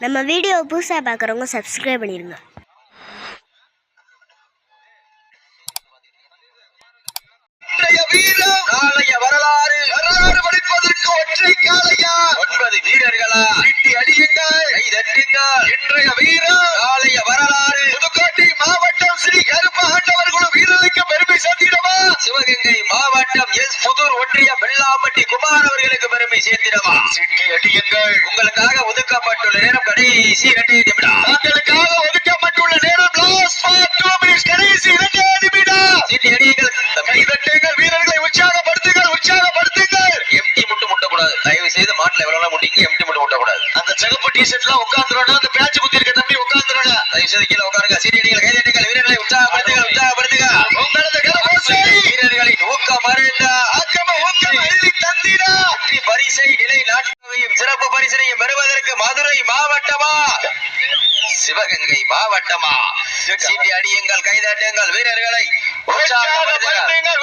நம்ம வீடியோ புதுசாக பார்க்குறவங்க சப்ஸ்கிரைப் பண்ணிடுங்க இன்றைய வீரம் நாளைய வரலாறு வரலாறு படிப்பதற்கு ஒற்றை காலையா ஒன்பது வீரர்களா? இட்டி அடியுங்கள். கை தட்டுங்கள். இன்றைய வீரம் நாளைய வரலாறு. புதுக்கோட்டை மாவட்டம் ஸ்ரீ கருப்ப ஆண்டவர் குழு வீரர்களுக்கு பெருமை சேர்த்திடவா? சிவகங்கை மாவட்டம் எஸ் புதூர் ஒன்றிய குமார் அவர்களுக்கு பெருமை சேர்த்திடவா சிட்டி அடியுங்கள். உங்களுக்காக ஒதுக்கப்பட்டுள்ள நேரம் கடைசி இரண்டே நிமிடம். உங்களுக்காக ஒதுக்கப்பட்டுள்ள நேரம் லாஸ்ட் ஃபார் டூ மினிட்ஸ் கடைசி இரண்டே நிமிடம். சிட்டி அடியுங்கள் கை தட்டுங்கள் வீரர்களை உற்சாகப்படுத்துங்கள் உற்சாகப்படுத்துங்கள். எம்டி முட்டு முட்டக்கூடாது. தயவு செய்து மாட்டுல எவ்வளவு முட்டிங்க எம்டி முட்டு முட்டக்கூடாது. அந்த சிகப்பு டி ஷர்ட்லாம் உட்காந்துருவா அந்த பேட்ச் குத்தி இருக்க தம்பி உட்காந்துருவா தயவு செய்து கீழே உட்காருங்க. சிட்டி அடிகள் கை பரிசை நிலை நாட்டுகையும் சிறப்பு பரிசனையும் பெறுவதற்கு மதுரை மாவட்டமா? சிவகங்கை மாவட்டமா? சீட்டி அடியுங்கள் கைதட்டுங்கள் வீரர்களை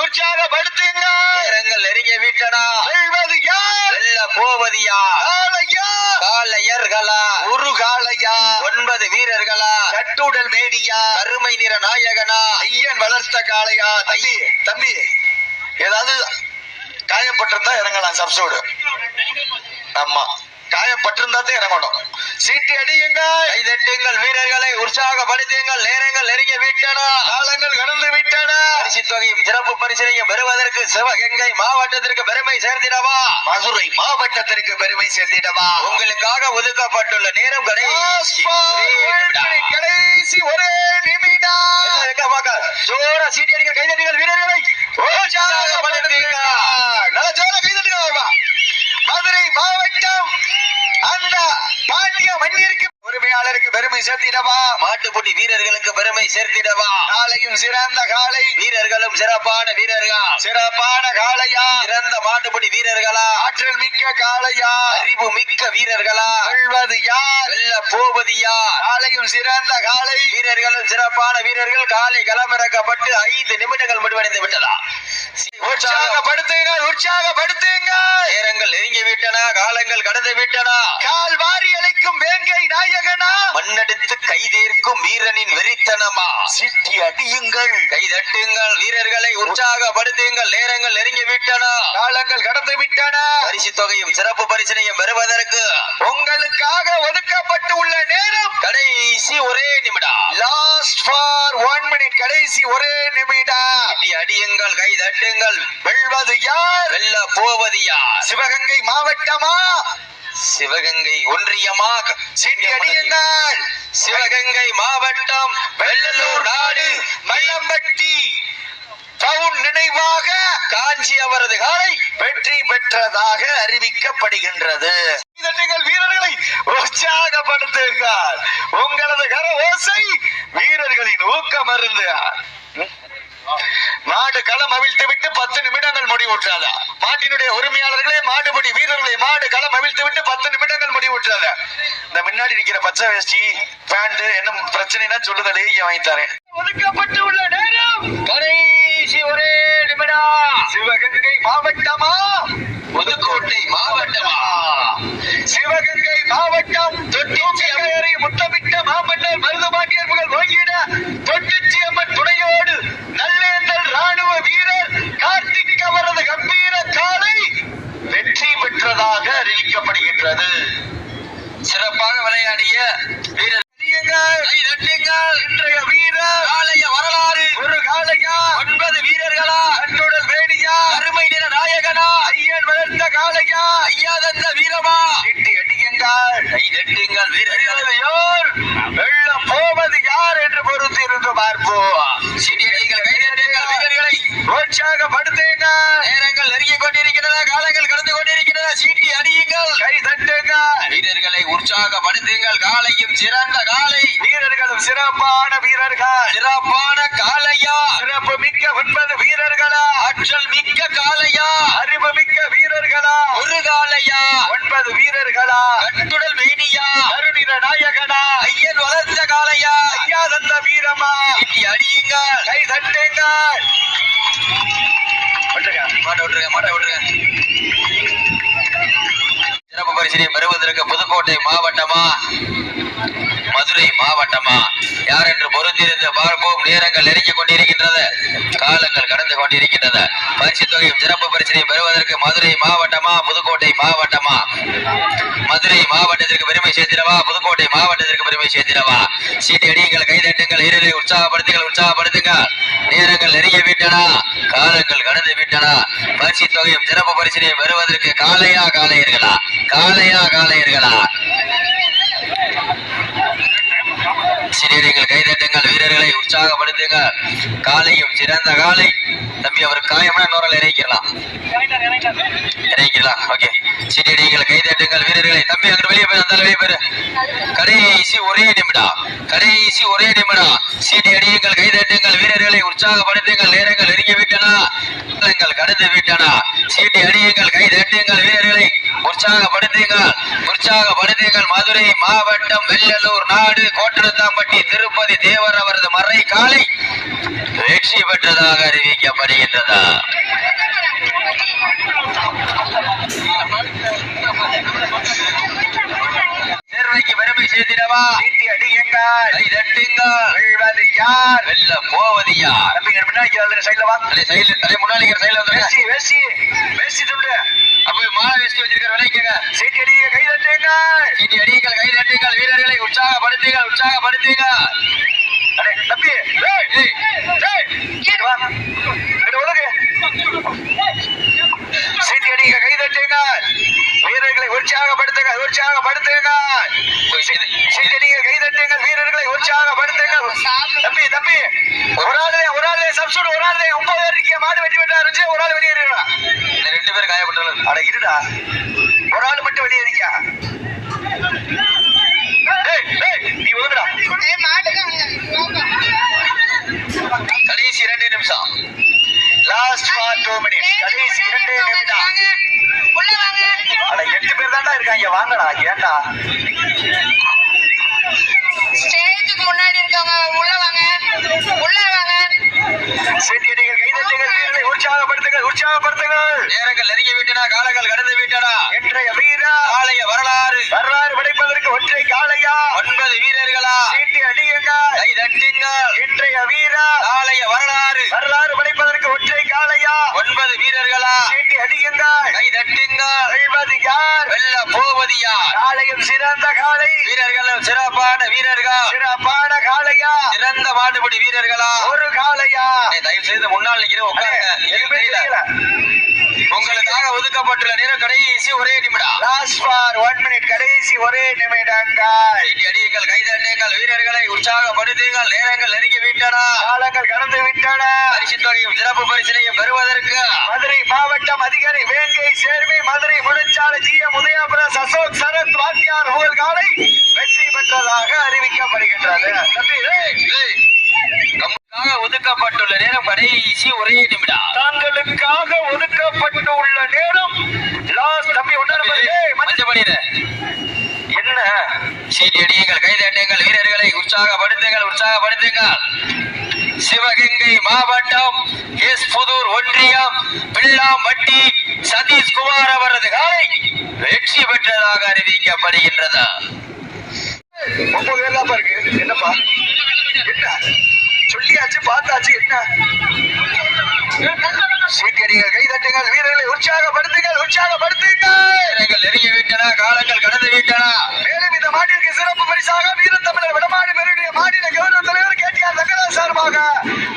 உற்சாகப்படுத்துங்கள் வீரங்கள் நெருங்கி விட்டனா? வெல்வது யார்? வெல்ல போவது யார்? காளையா? காளையர்களா? ஒரு காளையா? ஒன்பது வீரர்களா? கட்டுடல் மேடியா கருமை நிற நாயகனா? ஐயன் வளர்த்த காளையா? தம்பி தம்பி ஏதாவது காயப்பட்டிருந்தா இறங்கலாம் சப்சோடு. ஆமா. காயப்பட்டிருந்தாத்தே இறங்கணும் சீட்டி அடியுங்க கைதட்டுங்கள் வீரர்களை உற்சாகப்படுத்துங்கள் நேரங்கள் நெருங்கி விட்டன காலங்கள் கடந்து விட்டன. பரிசு தொகையும் சிறப்பு பரிசனையும் பெறுவதற்கு சிவகங்கை மாவட்டத்திற்கு பெருமை சேர்த்திடவா? மதுரை மாவட்டத்திற்கு பெருமை சேர்த்திடவா? உங்களுக்காக ஒதுக்கப்பட்டுள்ள நேரம் கடைசி. ஒரே நிமிடம். ஜோரா சீட்டி அடிங்க கைதட்டுங்கள் வீரர்களை. உற்சாகப்படுத்துங்க நல்ல ஜோரா கைதட்டுங்க மதுரை மாவட்டம் அந்த பாண்டிய மண்ணிற்கு உரிமையாளருக்கு பெருமை சேர்த்திடவா? மாட்டுப்பட்டி வீரர்களுக்கு பெருமை சேர்த்திடவா? காலையும் சிறந்த காலை வீரர்களும் சிறப்பான வீரர்கள்? சிறப்பான காளையா? சிறந்த மாட்டுப்பட்டி வீரர்களா? ஆற்றல் மிக்க காளையா? அறிவு மிக்க வீரர்களா? வெல்வது யார்? வெல்ல போவது யார்? காலையும் சிறந்த காலை வீரர்களும் சிறப்பான வீரர்கள். காலை களமிறக்கப்பட்டு ஐந்து நிமிடங்கள் முடிவடைந்து விட்டதா? உற்சாகப்படுத்துங்கள் உற்சாகப்படுத்துங்கள். நாங்கள் கடந்து விட்டனா. கால் வாரி அழைக்கும் வேங்கை நாயகன் மண்ணெடுத்து கைதேர்க்கும் வீரனின் வெறித்தனமா? சிட்டி அடியுங்கள். கைதட்டுங்கள் வீரர்களை உற்சாகப்படுத்துங்கள் நேரங்கள் நெருங்கி விட்டன. காலங்கள் கடந்து விட்டன. பரிசு தொகையும் சிறப்பு பரிசனையும் பெறுவதற்கு உங்களுக்காக ஒதுக்கப்பட்டு உள்ள நேரம். கடைசி ஒரே நிமிடம். லாஸ்ட் ஃபார் ஒன் மினிட் கடைசி ஒரே நிமிடம். இட்டி அடியுங்கள் கை தட்டுங்கள் வெல்வது யார்? வெல்ல போவது யார்? சிவகங்கை மாவட்டமா? சிவகங்கை ஒன்றியமா? சீட்டி அடியுங்கள். சிவகங்கை மாவட்டம் வெள்ளலூர் நாடு மல்லம்பட்டி. டவுன் நினைவாக காஞ்சி அவரது காலை வெற்றி பெற்றதாக அறிவிக்கப்படுகின்றது. வீரர்களை உற்சாகப்படுத்துங்கள். உங்களது கர ஓசை வீரர்களின் ஊக்கம் அருந்து மாடு களம் அவிழ்த்து விட்டு பத்து நிமிடங்கள் முடிவுற்றாத மாட்டினுடைய உரிமையாளர்களே மாடுபடி வீரர்களே மாடு களம் அவிழ்த்து விட்டு பத்து நிமிடங்கள் முடிவுற்றாத இந்த முன்னாடி நிக்கிற பச்சை வேஷ்டி பேண்ட் என்ன பிரச்சனைனா சொல்லுதலே வாங்கி தரேன். ஒதுக்கப்பட்டு உள்ள நேரம். கடைசி ஒரே நிமிடம். சிவகங்கை மாவட்டமா புதுக்கோட்டை மாவட்டமா சிவகங்கை மாவட்டம் தொட்டிச்சி அவையரை முத்தமிட்ட மாமன்னர் மருதுபாண்டியர் புகழ் வாங்கிட தொட்டிச்சி அம்மன் துணையோடு நல்லேந்தல் ராணுவ வீரர் கார்த்திக் அவரது கம்பீர காலை வெற்றி பெற்றதாக அறிவிக்கப்படுகின்றது சிறப்பாக விளையாடிய வீரர் கை தட்டுங்கள். இன்றைய வீரர் காளைய வரலாறு ஒரு காளையா ஒன்பது வீரர்களா அன்றுடல் வேணியா அருமை நிற நாயகனா ஐயன் வளர்த்த காளையா ஐயா தந்த வீரமா இட்டி அடியுங்கள் கை தட்டுங்கள் வீரர்கள் உற்சாகப்படுத்துங்கள் காலையும் சிறந்த காலை. வீரர்களும் சிறப்பான வீரர்கள். சிறப்பான காளையா சிறப்பு மிக்க ஒன்பது வீரர்களா? ஆற்றல் மிக்க காளையா அறிவு மிக்க வீரர்களா? ஒரு காளையா ஒன்பது வீரர்களா? கட்டுடல் மேனியா? கருணிர நாயகனா? ஐயன் வளர்த்த காளையா ஐயா தந்த வீரமா? இனி அடியுங்கள். கை தட்டுங்கள். மாட்ட விட்டுருங்க மாட்ட விட்டுருங்க. சிறப்பு பரிசினை பெறுவது பெறுவதற்கு புதுக்கோட்டை மாவட்டமா? மதுரை மாவட்டமா? யார் என்று பொறுத்திருந்து பார்ப்போம். நேரங்கள் நெருங்கிக் கொண்டிருக்கின்றது. காலங்கள் கடந்து கொண்டிருக்கின்றது பரிசு தொகையும் சிறப்பு பரிசினை பெறுவதற்கு மதுரை மாவட்டமா? புதுக்கோட்டை மாவட்டமா? மதுரை மாவட்டத்திற்கு பெருமை சேர்த்திடவா? புதுக்கோட்டை மாவட்டத்திற்கு பெருமை சேர்த்திடவா? சீட்டு அடியுங்கள் கைதட்டுங்கள் ஈரலை உற்சாகப்படுத்துங்கள் உற்சாகப்படுத்துங்கள் நேரங்கள் நெருங்கி விட்டன. காலங்கள் கடந்து விட்டன. பரிசு தொகையும் சிறப்பு பரிசனையும் பெறுவதற்கு காலையா காலையர்களா? காலையா காலையர்களா? சிறியர்கள் கைதட்டுங்கள் வீரர்களை உற்சாகப்படுத்துங்க. காலையும் சிறந்த காலை. தம்பி அவர் காயம்னா நோரல் இறக்கிடலாம் இறக்கிடலாம் ஓகே. சிறியடிகள் கைதட்டுங்கள் வீரர்களை. தம்பி அங்கே வெளியே போய் அந்த வெளியே போயிரு. கடைசி ஒரே நிமிடம். கடைசி ஒரே நிமிடம். சீட்டி அடியுங்கள் கைதட்டுங்கள் வீரர்களை உற்சாகப்படுத்துங்கள். நேரங்கள் நெருங்கி விட்டனா. கடந்து விட்டனா. சீட்டி அடியுங்கள் கைதட்டு உற்சாகப்படுத்துங்கள் உற்சாகப்படுத்துங்கள் மதுரை மாவட்டம் வெள்ளலூர் நாடு. கோட்டத்தாம்பட்டி திருப்பதி தேவர் அவரது மறை காலை வெற்றி பெற்றதாக அறிவிக்கப்படுகின்றதா கை தட்டுங்கள் வெல்வது யார் வெல்ல போவது யார் முன்னாடி வந்து சைடுல வா. அடே சைடுல அடே முன்னாடி சைடுல வந்துருங்க. வெசி வெசி வெசி துண்டு அப்ப மாலை வெஸ்ட் வச்சிருக்கிற சீட்டி அடிங்க கை தட்டுங்கள் சீட்டி அடியுங்கள் கை தட்டுங்கள் வீரர்களை உற்சாகப்படுத்துங்கள் உற்சாகப்படுத்துங்கள். அடே தம்பி ஏய் Gracias. நேரங்கள் நெருங்கி விட்டன காலங்கள் கடந்து விட்டன. இன்றைய வீரா ஆலய வரலாறு. வரலாறு படைப்பதற்கு ஒற்றை காளையா? ஒன்பது வீரர்களா? சீட்டி அடியுங்கள். கை தட்டுங்கள். இன்றைய வீரா ஆலய வரலாறு. வரலாறு படைப்பதற்கு ஒற்றை காளையா? ஒன்பது வீரர்களா? சீட்டி அடியுங்கள். கை தட்டுங்கள். வெல்வது யார்? வெல்ல போவது யார்? காளையும் சிறந்த காளை. வீரர்களும் சிறப்பான வீரர்கள். சிறப்பான காளையா? சிறந்த மாடுபிடி வீரர்களா? ஒரு ஏய், தயவு செய்து முன்னால் நிக்கிறேன் உட்காருங்க. எதுவுமே தெரியல. உங்களுக்காக ஒதுக்கப்பட்டுள்ள நேரம் கடைசி ஒரே நிமிடம். லாஸ்ட் ஃபார் ஒன் மினிட் கடைசி ஒரே நிமிடங்கள் அடியுங்கள் கைதட்டுங்கள் வீரர்களை உற்சாகப்படுத்துங்கள் நேரங்கள் நெருங்கி விட்டன. காலங்கள் கடந்து விட்டன. பரிசு தொகையும் சிறப்பு பரிசினையும் பெறுவதற்கு. மதுரை மாவட்டம் அதிகாரி வேங்கை சேர்வை மதுரை முழுச்சாலை ஜி எம் உதயபுரம் அசோக் சரத் வாத்தியார் ஊர் காலை வெற்றி பெற்றதாக அறிவிக்கப்படுகின்றது தம்பி, ஏய், ஏய், நமக்காக ஒதுக்கப்பட்டுள்ள நேரம் கடைசி ஒரே நிமிடம். தாங்களுக்காக ஒதுக்கப்பட்டுள்ள நேரம். லாஸ்ட் தம்பி பண்ணிடு என்ன? சீட்டி அடியுங்கள் கைதட்டுங்கள் வீரர்களை உற்சாகப்படுத்துங்கள் உற்சாகப்படுத்துங்கள். சிவகங்கை மாவட்டம் எஸ் புதூர் ஒன்றியம் பிள்ளாம்பட்டி சதீஷ்குமார் அவரது காலை வெற்றி பெற்றதாக அறிவிக்கப்படுகின்றது. ஒன்பது தான் இருக்கு என்னப்பா? என்ன? சொல்லியாச்சு பார்த்தாச்சு என்ன? சீட்டியடிகள் கை தட்டுங்கள் வீரர்களை உற்சாகப்படுத்துங்கள் உற்சாகப்படுத்துங்கள். நெருங்கி விட்டன காலங்கள் கடந்து விட்டன? மேலும் இந்த மாட்டிற்கு சிறப்பு பரிசாக வீர தமிழர் விடமாடு பெருடைய மாநில கௌரவ தலைவர் கேடிஆர் தங்கராஜ் சார்பாக.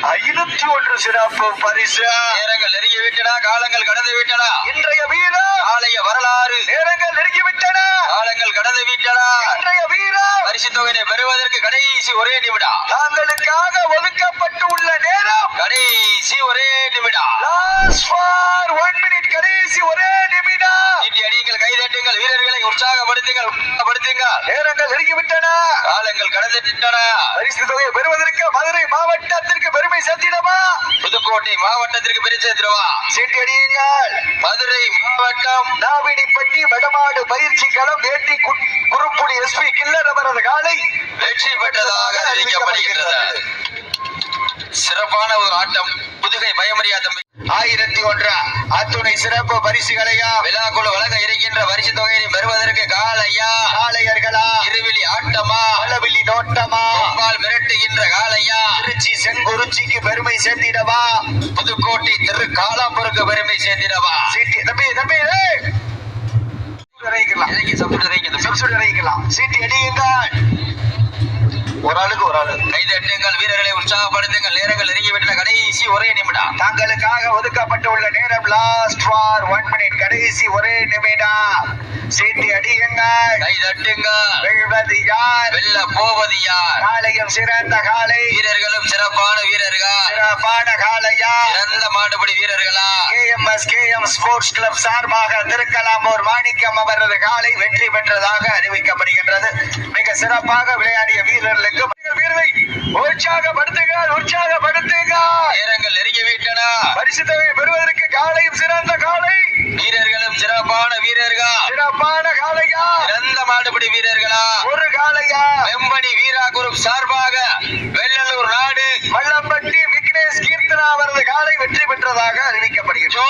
ஐநூற்றி ஒன்று சிறப்பு பரிசு. நேரங்கள் நெருங்கி விட்டன காலங்கள் கடந்து விட்டன. இன்றைய வீரம் ஆலய வரலாறு. நேரங்கள் நெருங்கிவிட்டன காலங்கள் கடந்து விட்டன. இன்றைய வீரம் பரிசு தொகையை பெறுவதற்கு கடைசி ஒரே நிமிடம். தாங்களுக்காக ஒதுக்கப்பட்டு உள்ள நேரம். கடைசி ஒரே நிமிடம். லாஸ்ட் ஃபார் ஒன் நேரங்கள் நெருங்கிவிட்டன. காலங்கள் கடந்து விட்டன பரிசு தொகையை பெறுவதற்கு மதுரை மாவட்டத்திற்கு பெருமை சேர்த்திடமா புதுக்கோட்டை மாவட்டத்திற்கு பிரிச்சிருவா சீட்டி அடியுங்கள் மதுரை மாவட்டம். நாவினிப்பட்டி வடமாடு பயிற்சி களம் வேட்டி குறுப்புடி எஸ்பி கில்லர் அவரது காலை வெற்றி பெற்றதாக அறிவிக்கப்படுகிறது சிறப்பான ஒரு ஆட்டம். புதுகை பயமறியா தம்பி. ஆயிரத்தி ஒன்று. அத்துணை சிறப்பு பரிசுகளையா விழாக்குழு வழங்க இருக்கின்ற பரிசு தொகையை பெறுவதற்கு காலையா? ஆலையர்களா இருவிழி ஆட்டமா? அளவிழி நோட்டமா பால் மிரட்டுகின்ற காலையா திருச்சி செங்குறிச்சிக்கு பெருமை சேர்ந்திடவா? புதுக்கோட்டை திரு காலாம்பூருக்கு பெருமை சேர்ந்திடவா? சீட்டி தம்பி தம்பி சப்சிடி அடியுங்கள். ஒரு ஆளுக்கு ஒரு ஆளு. கைது எட்டுங்கள். உற்சாகப்படுத்துங்கள். நேரங்கள் நெருங்கி விட்டன கடைசி ஒரே நிமிடம். தங்களுக்காக ஒதுக்கப்பட்டுள்ள நேரம் லாஸ்ட் ஃபார் ஒன் மினிட் கடைசி ஒரே நிமிடம். சீட்டி அடியுங்கள். கைதட்டுங்கள் வெல்வது யார்? வெல்ல போவது யார்? காலையும் சிறந்த காலை. வீரர்களும் சிறப்பான வீரர்கள். சிறப்பான காலையா சிறந்த மாடுபிடி வீரர்களா? கேஎம்எஸ் கேஎம் ஸ்போர்ட்ஸ் கிளப் சார்பாக திருக்கலாம்பூர் மாணிக்கம் அவரது காலை வெற்றி பெற்றதாக அறிவிக்கப்படுகின்றது. மிக சிறப்பாக விளையாடிய வீரர்களுக்கு வீரரை உற்சாகப்படுத்துங்கள் உற்சாகப்படுத்துங்கள். நேரங்கள் நெருங்கி விட்டன. பரிசு தொகை பெறுவதற்கு காலையும் சிறந்த காலை. வீரர்களும் சிறப்பான வீரர்கள்? சிறப்பான காலையா? சிறந்த மாடுபிடி வீரர்களா? ஒரு காலையா? வெம்படி வீரா குரூப் சார்பாக வெள்ளலூர் நாடு வல்லம்பட்டி விக்னேஷ் கீர்த்தனா அவரது காலை வெற்றி பெற்றதாக அறிவிக்கப்படுகிறது.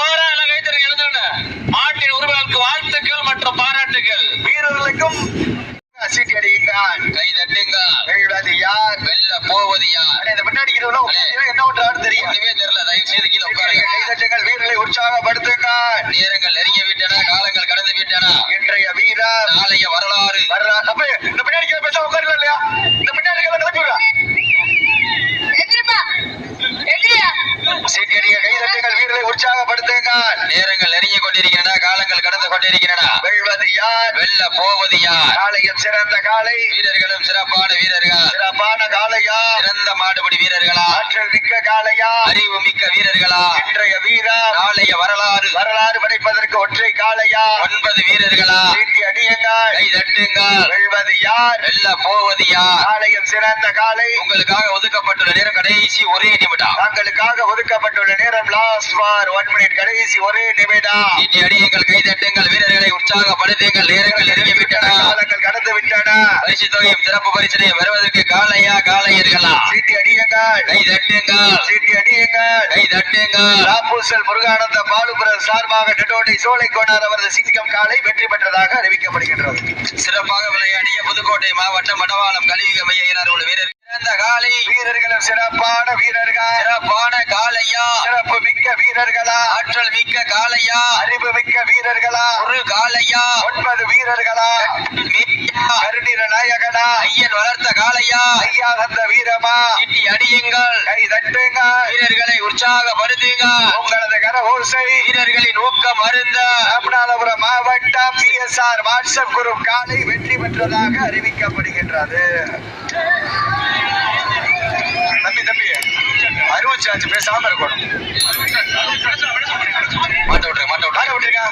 என்ன பண்றான்னு தெரியும் ஒண்ணுமே தெரியல. தயவு செய்து கீழே உட்காருங்க. கைதட்டுங்கள் வீரர்களை உற்சாகப்படுத்துங்க. நேரங்கள் நெருங்கி விட்டன காலங்கள் கடந்து விட்டன. இன்றைய வீரர் நாளைய வரலாறு. வர்றா வெல்ல போவது யார்? காலையும் சிறந்த காலை வீரர்களும் சிறப்பான வீரர்கள். சிறப்பான காலையா சிறந்த மாடுபிடி வீரர்களா? ஆற்றல் மிக்க காலையா அறிவு மிக்க வீரர்களா? இன்றைய வீரர் நாளைய வரலாறு. வரலாறு படைப்பதற்கு ஒற்றை காலையா ஒன்பது வீரர்களா? சீட்டி அடியுங்கள். கை தட்டுங்கள். வெல்வது யார்? வெல்ல போவது யார்? சிறந்த காலை உங்களுக்காக ஒதுக்கப்பட்டுள்ள நேரம் கடைசி ஒரே நிமிடம். தங்களுக்காக ஒதுக்கப்பட்டுள்ள நேரம் லாஸ்ட் ஃபார் ஒன் மினிட் கடைசி ஒரே நிமிடம். நீட்டி அடியுங்கள் கை தட்டுங்கள் வீரர்களை உற்சாகப்படுத்துங்கள் நேரங்கள் நெருங்கி விட்டன காலங்கள் கடந்து விட்டன பரிசு தொகையும் சிறப்பு பரிசனை வருவதற்கு காலையா காலையர்களா? சீட்டி அடியுங்கள் கை தட்டுங்கள். சீட்டி அடியுங்கள் கை தட்டுங்கள். ராப்பூசல் முருகானந்த பாலுபுரம் சார்பாக நெட்டோட்டை சோலை கொண்டார் அவரது சிங்கம் காலை வெற்றி பெற்றதாக அறிவிக்கப்படுகின்றது. சிறப்பாக விளையாடிய புதுக்கோட்டை மாவட்டம் மடவாளம் கலியுக மையினர் உள்ள வீரர் சிறந்த காலை வீரர்களும் சிறப்பான வீரர்கள். சிறப்பான காலையா சிறப்பு மிக்க வீரர்களா. ஆற்றல் மிக்க காலையா அறிவு மிக்க வீரர்களா. ஒரு காலையா ஒன்பது வீரர்களா. கருணிர நாயகனா. ஐயன் வளர்த்த காலையா ஐயா தந்த வீரமா. நீட்டி அடியுங்கள். கை தட்டுங்க வீரர்களை உற்சாகப்படுத்துங்க. உங்களது கரகோசை வீரர்களின் ஊக்கம் அருந்த. ராமநாதபுரம் மாவட்டம் P S R WhatsApp Guru காலை வெற்றி பெற்றதாக அறிவிக்கப்படுகின்றது. தம்பி தம்பி அறுபத்தி அஞ்சு பேசாம இருக்கணும். மாட்ட விட்டுருங்க மாட்ட விட்டு விட்டுருங்க.